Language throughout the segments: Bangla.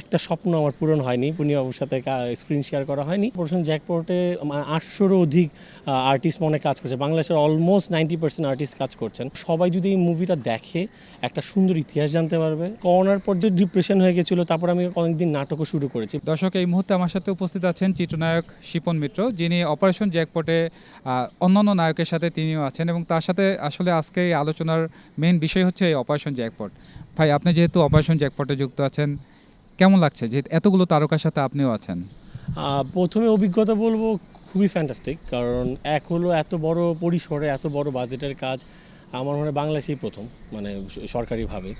একটা স্বপ্ন আমার পূরণ হয়নি। পূর্ণিমাবুর সাথে স্ক্রিন শেয়ার করা হয়নি। প্রশ্ন জ্যাকপটে আটশোরও অধিক আর্টিস্ট মনে কাজ করছে। বাংলাদেশের অলমোস্ট নাইনটি পার্সেন্ট আর্টিস্ট কাজ করছেন। সবাই যদি এই মুভিটা দেখে, একটা সুন্দর ইতিহাস জানতে পারবে। করোনার পর যে ডিপ্রেশন হয়ে গেছিল, তারপর আমি অনেকদিন নাটকও শুরু করেছি। দর্শক, এই মুহূর্তে আমার সাথে উপস্থিত আছেন চিত্রনায়ক শিপন মিত্র, যিনি অপারেশন জ্যাকপটে অন্যান্য নায়কের সাথে তিনিও আছেন এবং তার সাথে আসলে আজকে এই আলোচনার মেন বিষয় হচ্ছে এই অপারেশন জ্যাকপট ভাই, আপনি যেহেতু অপারেশন জ্যাকপটে যুক্ত আছেন কেমন লাগছে? যে এতগুলো তারকার সাথে আপনিও আছেন। প্রথমে অভিজ্ঞতা বলব, খুবই ফ্যান্টাস্টিক কারণ এক হলো এত বড় পরিসরে, এত বড় বাজেটের কাজ, আমার মনে বাংলাদেশেই প্রথম মানে সরকারিভাবে।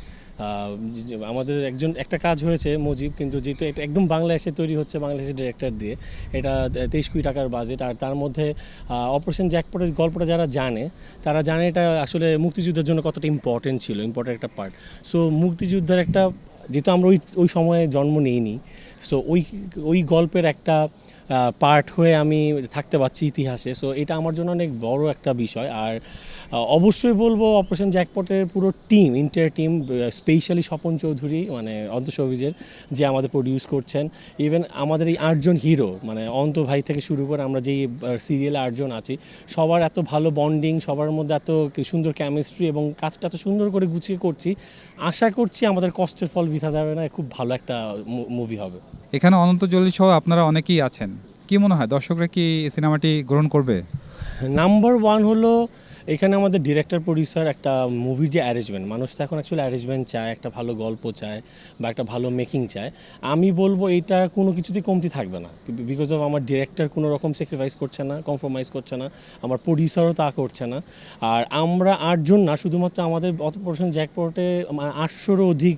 আমাদের একজন, একটা কাজ হয়েছে মুজিব, কিন্তু যেহেতু এটা একদম বাংলাদেশে তৈরি হচ্ছে, বাংলাদেশের ডিরেক্টর দিয়ে, এটা তেইশ কোটি টাকার বাজেট আর তার মধ্যে অপারেশন জ্যাকপটের গল্পটা যারা জানে, তারা জানে এটা আসলে মুক্তিযুদ্ধের জন্য কতটা ইম্পর্টেন্ট ছিল ইম্পর্টেন্ট একটা পার্ট সো মুক্তিযুদ্ধের একটা যেহেতু আমরা ওই ওই সময়ে জন্ম নিইনি সো ওই ওই গল্পের একটা পার্ট হয়ে আমি থাকতে পারছি ইতিহাসে। সো এটা আমার জন্য অনেক বড় একটা বিষয়। আর অবশ্যই বলব অপারেশন জ্যাকপটের পুরো team inter team specially Swapan Chowdhury মানে অন্তঃসবিজের, যে আমাদের প্রডিউস করছেন। ইভেন আমাদের এই আটজন হিরো মানে অন্ত ভাই থেকে শুরু করে আমরা যেই সিরিয়ালে আটজন আছি, সবার এত ভালো বন্ডিং সবার মধ্যে এত সুন্দর কেমিস্ট্রি এবং কাজটা এত সুন্দর করে গুছিয়ে করছি, আশা করছি আমাদের কষ্টের ফল বৃথা যাবে না, খুব ভালো একটা মুভি হবে। এখানে অনন্ত জলি সহ আপনারা অনেকেই আছেন। কি মনে হয়? দর্শকরা কি সিনেমাটি গ্রহণ করবে? নাম্বার ওয়ান হলো এখানে আমাদের ডিরেক্টর প্রডিউসার একটা মুভির যে অ্যারেঞ্জমেন্ট মানুষ তো এখন অ্যাকচুয়ালি অ্যারেঞ্জমেন্ট চায়, একটা ভালো গল্প চায় বা একটা ভালো মেকিং চায়। আমি বলব এটা কোনো কিছুতেই কমতি থাকবে না। বিকজ অফ আমার ডিরেক্টর কোনো রকম স্যাক্রিফাইস করছে না কম্প্রোমাইজ করছে না, আমার প্রডিউসারও তা করছে না। আর আমরা আটজন না, শুধুমাত্র আমাদের অত পড়াশোনা জ্যাকপটে আটশোরও অধিক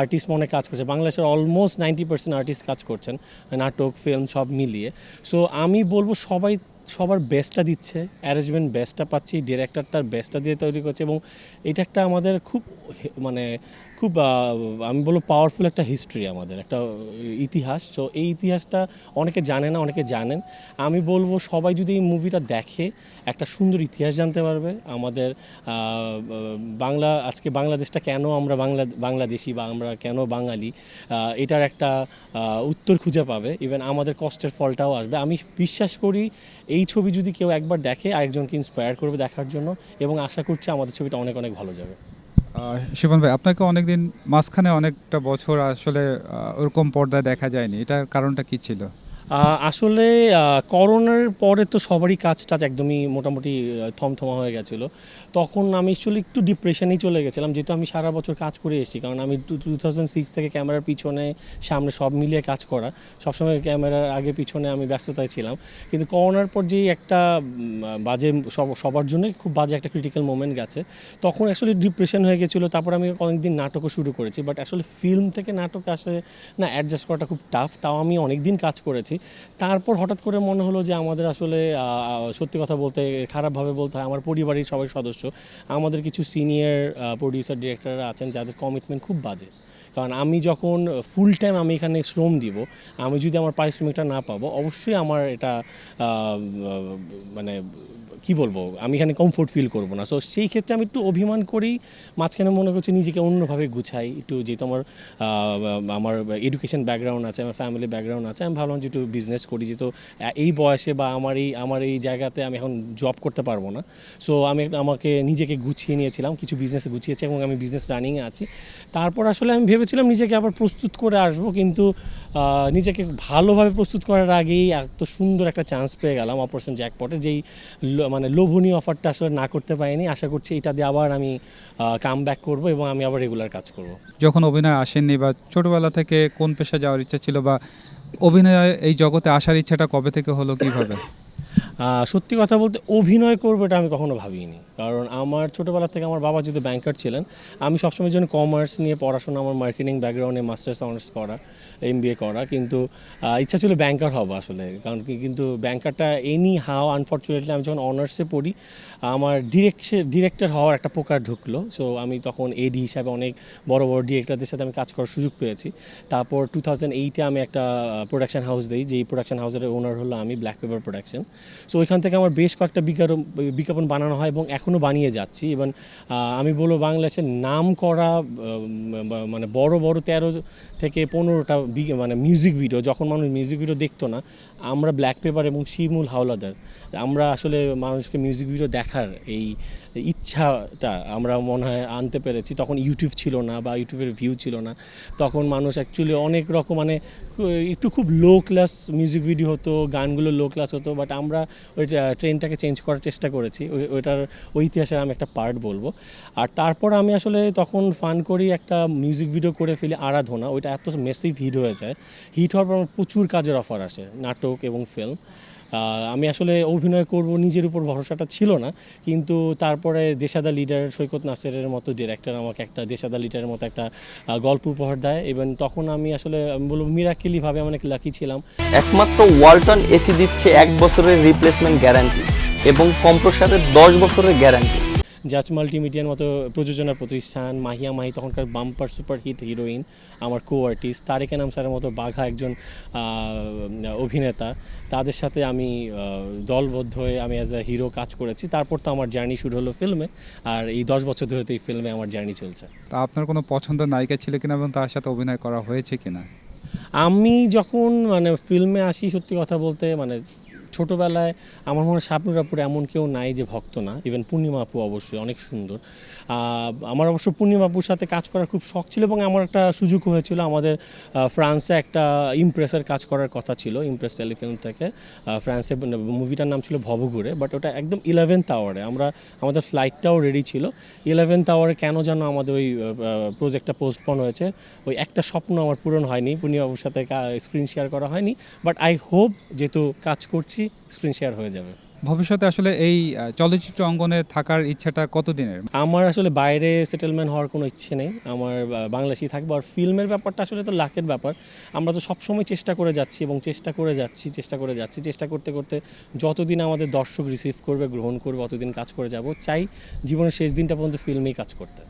আর্টিস্ট মনে কাজ করছে। বাংলাদেশের অলমোস্ট নাইনটি পার্সেন্ট আর্টিস্ট কাজ করছেন, নাটক ফিল্ম সব মিলিয়ে। সো আমি বলব সবাই সবার বেস্টটা দিচ্ছে অ্যারেঞ্জমেন্ট বেস্টটা পাচ্ছি ডিরেক্টর তার বেস্টটা দিয়ে তৈরি করছে এবং এটা একটা আমাদের খুব মানে খুব আমি বলব পাওয়ারফুল একটা হিস্ট্রি আমাদের, একটা ইতিহাস। সো এই ইতিহাসটা অনেকে জানে না, অনেকে জানেন। আমি বলব সবাই যদি এই মুভিটা দেখে, একটা সুন্দর ইতিহাস জানতে পারবে। আমাদের বাংলা, আজকে বাংলাদেশটা কেন আমরা বাংলা, বাংলাদেশি বা আমরা কেন বাঙালি এটার একটা উত্তর খুঁজে পাবে। ইভেন আমাদের কষ্টের ফলটাও আসবে। আমি বিশ্বাস করি এই ছবি যদি কেউ একবার দেখে, আরেকজনকে ইন্সপায়ার করবে দেখার জন্য, এবং আশা করছি আমাদের ছবিটা অনেক অনেক ভালো যাবে। শিবন ভাই, আপনাকে অনেকদিন মাঝখানে অনেকটা বছর আসলে ওরকম পর্দায় দেখা যায়নি। এটার কারণটা কি ছিল? আসলে করোনার পরে তো সবারই কাজ টাজ একদমই মোটামুটি থমথমা হয়ে গেছিল। তখন আমি আসলে একটু ডিপ্রেশনেই চলে গেছিলাম, যেহেতু আমি সারা বছর কাজ করে এসেছি। কারণ আমি টু টু থাউজেন্ড সিক্স থেকে ক্যামেরার পিছনে, সামনে সব মিলিয়ে কাজ করা। সবসময় ক্যামেরার আগে পিছনে আমি ব্যস্ততায় ছিলাম। কিন্তু করোনার পর যেই একটা বাজে সব- সবার জন্যই খুব বাজে একটা ক্রিটিক্যাল মোমেন্ট গেছে। তখন আসলে ডিপ্রেশন হয়ে গেছিল, তারপর আমি অনেকদিন নাটকও শুরু করেছি। বাট আসলে ফিল্ম থেকে নাটক আসে, না অ্যাডজাস্ট করাটা খুব টাফ তাও আমি অনেক দিন কাজ করেছি। তারপর হঠাৎ করে মনে হলো যে আমাদের আসলে সত্যি কথা বলতে খারাপভাবে বলতে হয়। আমার পরিবারের সবাই সদস্য। আমাদের কিছু সিনিয়র প্রডিউসার ডিরেক্টররা আছেন যাদের কমিটমেন্ট খুব বাজে। কারণ আমি যখন ফুল টাইম আমি এখানে শ্রম দিব, আমি যদি আমার পারিশ্রমিকটা না পাবো, অবশ্যই আমার এটা মানে কি বলব, আমি এখানে কমফোর্ট ফিল করব না। সো সেই ক্ষেত্রে আমি একটু অভিমান করেই মাঝখানে মনে করছি নিজেকে অন্যভাবে গুছাই, একটু যেহেতু আমার আমার এডুকেশন ব্যাকগ্রাউন্ড আছে, আমার ফ্যামিলি ব্যাকগ্রাউন্ড আছে, আমি ভাবলাম যে একটু বিজনেস করি, যেহেতু এই বয়সে বা আমার এই আমার এই জায়গাতে আমি এখন জব করতে পারব না। সো আমি আমাকে নিজেকে গুছিয়ে নিয়েছিলাম, কিছু বিজনেসে গুছিয়েছি এবং আমি বিজনেস রানিংয়ে আছি। তারপর আসলে আমি ভেবেছিলাম নিজেকে আবার প্রস্তুত করে আসব, কিন্তু নিজেকে ভালোভাবে প্রস্তুত করার আগেই এত সুন্দর একটা চান্স পেয়ে গেলাম অপারেশন জ্যাকপটে যেই মানে লোভনীয় অফারটা আসলে না করতে পারিনি। আশা করছি এটা দিয়ে আবার আমি কাম ব্যাক করব এবং আমি আবার রেগুলার কাজ করব। যখন অভিনয় আসেননি বা ছোটবেলা থেকে কোন পেশা যাওয়ার ইচ্ছা ছিল বা অভিনয় এই জগতে আসার ইচ্ছাটা কবে থেকে হলো কীভাবে? সত্যি কথা বলতে অভিনয় করব এটা আমি কখনো ভাবিনি। কারণ আমার ছোটোবেলা থেকে আমার বাবা যেহেতু ব্যাংকার ছিলেন, আমি সবসময় জন্য কমার্স নিয়ে পড়াশোনা, আমার মার্কেটিং ব্যাকগ্রাউন্ডে মাস্টার্স অনার্স করা এম করা, কিন্তু ইচ্ছা ছিল ব্যাংকার হব আসলে। কারণ কিন্তু ব্যাংকারটা এনি হাও আনফর্চুনেটলি আমি যখন অনার্সে পড়ি, আমার ডিরেকশন ডিরেক্টর হওয়ার একটা প্রকার ঢুকলো। সো আমি তখন এডি হিসাবে অনেক বড় বড় ডিরেক্টরদের সাথে আমি কাজ করার সুযোগ পেয়েছি। তারপর টু থাউজেন্ড এইটে আমি একটা প্রোডাকশন হাউস দিই, যেই প্রোডাকশন হাউসের ওনার হলো আমি ব্ল্যাক পেপার প্রোডাকশন সো ওইখান থেকে আমার বেশ কয়েকটা বিজ্ঞাপন বিজ্ঞাপন বানানো হয় এবং এখনও বানিয়ে যাচ্ছি। এবং আমি বলব বাংলাদেশের নাম করা মানে বড় বড় তেরো থেকে পনেরোটা মানে মিউজিক ভিডিও যখন মানুষ মিউজিক ভিডিও দেখতো না, আমরা ব্ল্যাক পেপার এবং শিমুল হাওলাদার আমরা আসলে মানুষকে মিউজিক ভিডিও দেখার এই ইচ্ছাটা আমরা মনে হয় আনতে পেরেছি। তখন ইউটিউব ছিল না বা ইউটিউবের ভিউ ছিল না। তখন মানুষ অ্যাকচুয়ালি অনেক রকম মানে একটু খুব লো ক্লাস মিউজিক ভিডিও হতো, গানগুলো লো ক্লাস হতো বাট আমরা ওই ট্রেনটাকে চেঞ্জ করার চেষ্টা করেছি। ওই- ওইটার ওই ইতিহাসের আমি একটা পার্ট বলব। আর তারপর আমি আসলে তখন ফান করি একটা মিউজিক ভিডিও করে ফেলি আরাধনা, ওইটা এত মেসিভ হিট হয়ে যায়। হিট হওয়ার পর আমার প্রচুর কাজের অফার আসে, নাটক এবং ফিল্ম আমি আসলে অভিনয় করব নিজের উপর ভরসাটা ছিল না, কিন্তু তারপরে দেশাদা লিডার সৈকত নাসেরের মতো ডিরেক্টর আমাকে একটা দেশাদা লিডারের মতো একটা গল্প উপহার দেয়। এবং তখন আমি আসলে বলব মিরাকেলিভাবে আমি অনেক লাকি ছিলাম। একমাত্র ওয়ালটন এসি দিচ্ছে এক বছরের রিপ্লেসমেন্ট গ্যারান্টি এবং কম্প্রসারের দশ বছরের গ্যারান্টি জাজ মাল্টিমিডিয়ার মতো প্রযোজনা প্রতিষ্ঠান মাহিয়া মাহি তখনকার বাম্পার সুপার হিট হিরোইন আমার কো আর্টিস্ট তারেক নাম স্যারের মতো বাঘা একজন অভিনেতা। তাদের সাথে আমি দলবদ্ধ হয়ে আমি অ্যাজ আ হিরো কাজ করেছি। তারপর তো আমার জার্নি শুরু হলো ফিল্মে আর এই দশ বছর ধরে তো এই ফিল্মে আমার জার্নি চলছে। তা আপনার কোনো পছন্দের নায়িকা ছিল কিনা এবং তার সাথে অভিনয় করা হয়েছে কিনা? আমি যখন মানে ফিল্মে আসি সত্যি কথা বলতে মানে ছোটোবেলায় আমার মনে হয় শাবনুরাপুর এমন কেউ নাই যে ভক্ত না। ইভেন পূর্ণিমা আপু অবশ্যই, অনেক সুন্দর। আমার অবশ্য পূর্ণিমা আপুর সাথে কাজ করার খুব শখ ছিল এবং আমার একটা সুযোগ হয়েছিল। আমাদের ফ্রান্সে একটা ইমপ্রেসের কাজ করার কথা ছিল, ইমপ্রেস টেলিফিল্ম থেকে। ফ্রান্সে মুভিটার নাম ছিল ভবঘুরে বাট ওটা একদম ইলেভেন্থ আওয়ারে আমরা, আমাদের ফ্লাইটটাও রেডি ছিল। ইলেভেন্থ আওয়ারে কেন যেন আমাদের ওই প্রজেক্টটা পোস্টপন হয়েছে। ওই একটা স্বপ্ন আমার পূরণ হয়নি। পূর্ণিমাবুর সাথে স্ক্রিন শেয়ার করা হয়নি। বাট আই হোপ যেহেতু কাজ করছি স্ক্রিন শেয়ার হয়ে যাবে। ভবিষ্যতে আসলে এই চলচ্চিত্র অঙ্গনে থাকার ইচ্ছাটা কতদিনের? আমার আসলে বাইরে সেটেলমেন্ট হওয়ার কোনো ইচ্ছে নেই। আমার বাংলাদেশেই থাকব। আর ফিল্মের ব্যাপারটা আসলে তো লাখের ব্যাপার। আমরা তো সবসময় চেষ্টা করে যাচ্ছি এবং চেষ্টা করে যাচ্ছি চেষ্টা করে যাচ্ছি। চেষ্টা করতে করতে যতদিন আমাদের দর্শক রিসিভ করবে গ্রহণ করবে অতদিন কাজ করে যাব। চাই জীবনের শেষ দিনটা পর্যন্ত ফিল্মেই কাজ করতে।